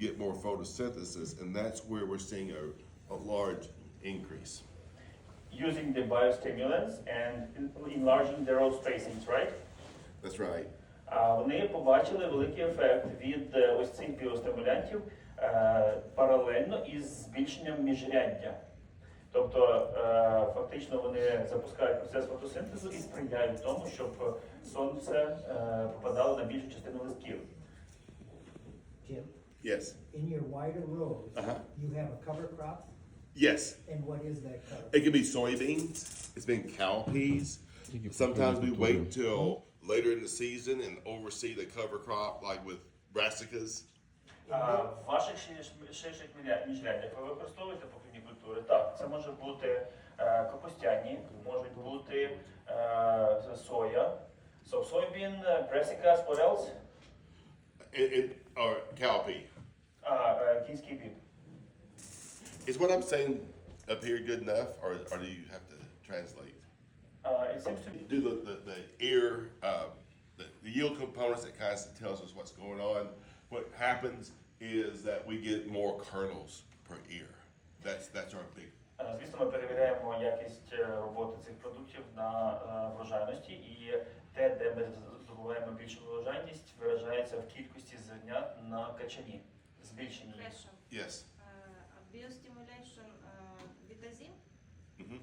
get more photosynthesis, and that's where we're seeing a, a large increase. using the biostimulants and enlarging the row spacings, right? That's right. А вони побачили великий ефект від е, ось цих біостимулянтів е, паралельно із збільшенням міжряддя. Тобто е, фактично вони запускають процес фотосинтезу і сприяють тому, щоб сонце е, попадало на більшу частину листків. Jim, Yes. in your wider rows, Uh-huh. you have a cover crop, Yes. and what is that cover? It could be soybeans. It's been cowpeas. Sometimes we wait till later in the season and oversee the cover crop, like with brassicas. А в ваших ши- ширших міля- міжряддях ви використовуєте покривні культури? Так, це може бути е, капустяні, можуть бути е, соя. So soybean, uh, brassicas, what else? And, and or cowpea. А, е, кінський біб. Is what I'm saying up here good enough, or, or do you have to translate? Uh, it seems to be Do the, the, the ear, uh, the, the yield components that kind of tells us what's going on. What happens is that we get more kernels per ear. That's, that's our big, Е, Звісно, ми перевіряємо якість е, роботи цих продуктів на е, врожайності, і те, де ми здобуваємо більшу врожайність, виражається в кількості зерня на качані, збільшенні. їх. Question. yes. Uh, biostimulation uh, vitazin? hmm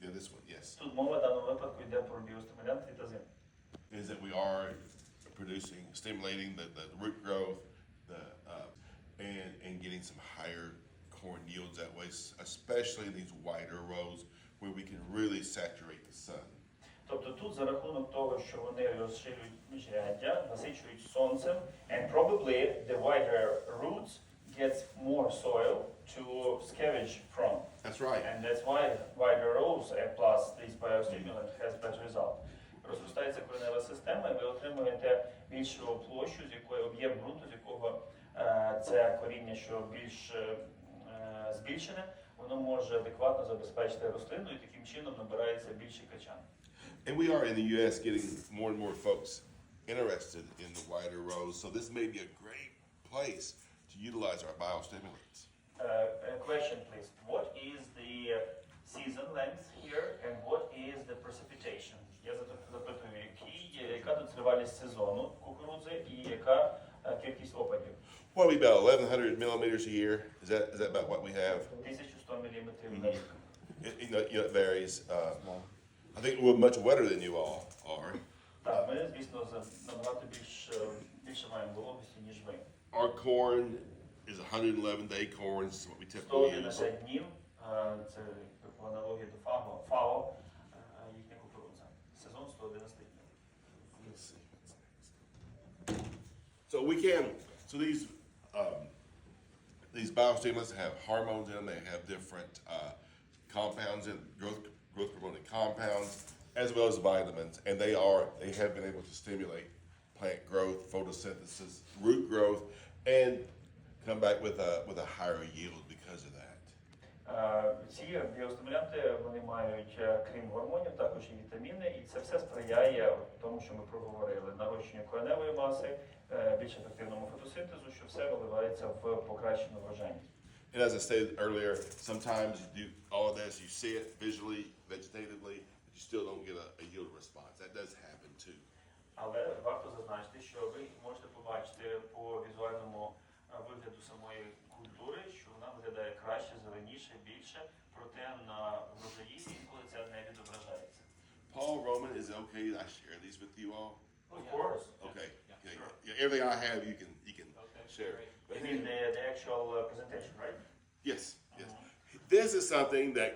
Yeah, this one, yes. Тут мова в даному випадку йде про біостимулянт вітазин. Is that we are producing, stimulating the, the root growth, the, uh, and, and getting some higher corn yields that way, s- especially in these wider rows where we can really saturate the sun. Тобто тут за рахунок того, що вони розширюють міжряддя, насичують сонцем, and probably the wider roots gets more soil to scavenge from. That's right. And that's why wider rows plus this biostimulant has better result. Розростається коренева система, і ви отримуєте більшу площу, з якої об'єм ґрунту, з якого е, це коріння, що більш е, е, збільшене, воно може адекватно забезпечити рослину і таким чином набирається більший качан. And we are in the U.S. getting more and more folks interested in the wider rows, so this may be a great place to utilize our biostimulants. Uh, a question please. What is the uh, season length here and what is the precipitation? Я зап- запитую, які, яка тут тривалість сезону кукурудзи і яка е, кількість опадів? What are we about 1,100 millimeters a year? Is that is that about what we have? 1100 мм на рік. It, you know, you know, it varies. Uh, I think we're much wetter than you all are. Так, ми, звісно, за- набагато більш, е, більше маємо вологості, ніж ви. Our corn is 111 day corn. This is what we typically use. 111 днів, е, це по аналогії до ФАО, ФАО е, їхня кукурудза. Сезон 111 днів. Let's see what's next. So we can. So these um, these biostimulants have hormones in them. They have different uh, compounds in growth growth promoting compounds as well as vitamins, and they are they have been able to stimulate plant growth, photosynthesis, root growth, and come back with a with a higher yield because of that. Е, Ці біостимулянти вони мають, е, крім гормонів, також і вітаміни, і це все сприяє тому, що ми проговорили, нарощенню кореневої маси, е, більш ефективному фотосинтезу, що все виливається в покращену врожайність. And as I stated earlier, sometimes you do all of this, you see it visually, vegetatively, but you still don't get a, a yield response. That does happen too. Але варто зазначити, що ви можете побачити по візуальному е, вигляду самої культури, що вона виглядає краще, зеленіше, більше, проте на врожаї інколи це не відображається. Paul Roman, is it okay that I share these with you all? Of course. Okay. okay. Yeah, everything I have, you can you can Okay. share. But Mean the, the actual uh, presentation, right? yes, yes. This is something that